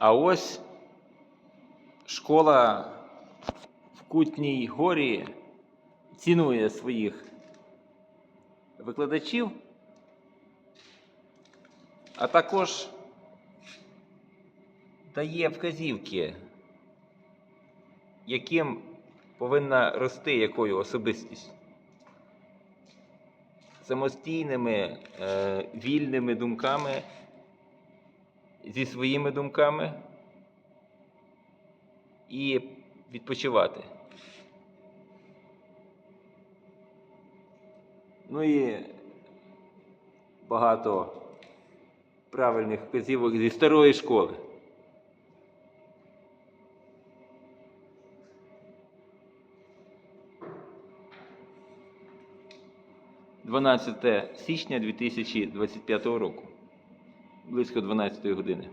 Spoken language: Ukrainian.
А ось школа в Кутній горі цінує своїх викладачів, а також дає вказівки, яким повинна рости якою особистість. Самостійними, е, вільними думками, зі своїми думками і відпочивати. Ну і багато правильних вказівок зі старої школи. Дванадцяте січня 2025 року, близько 12 години.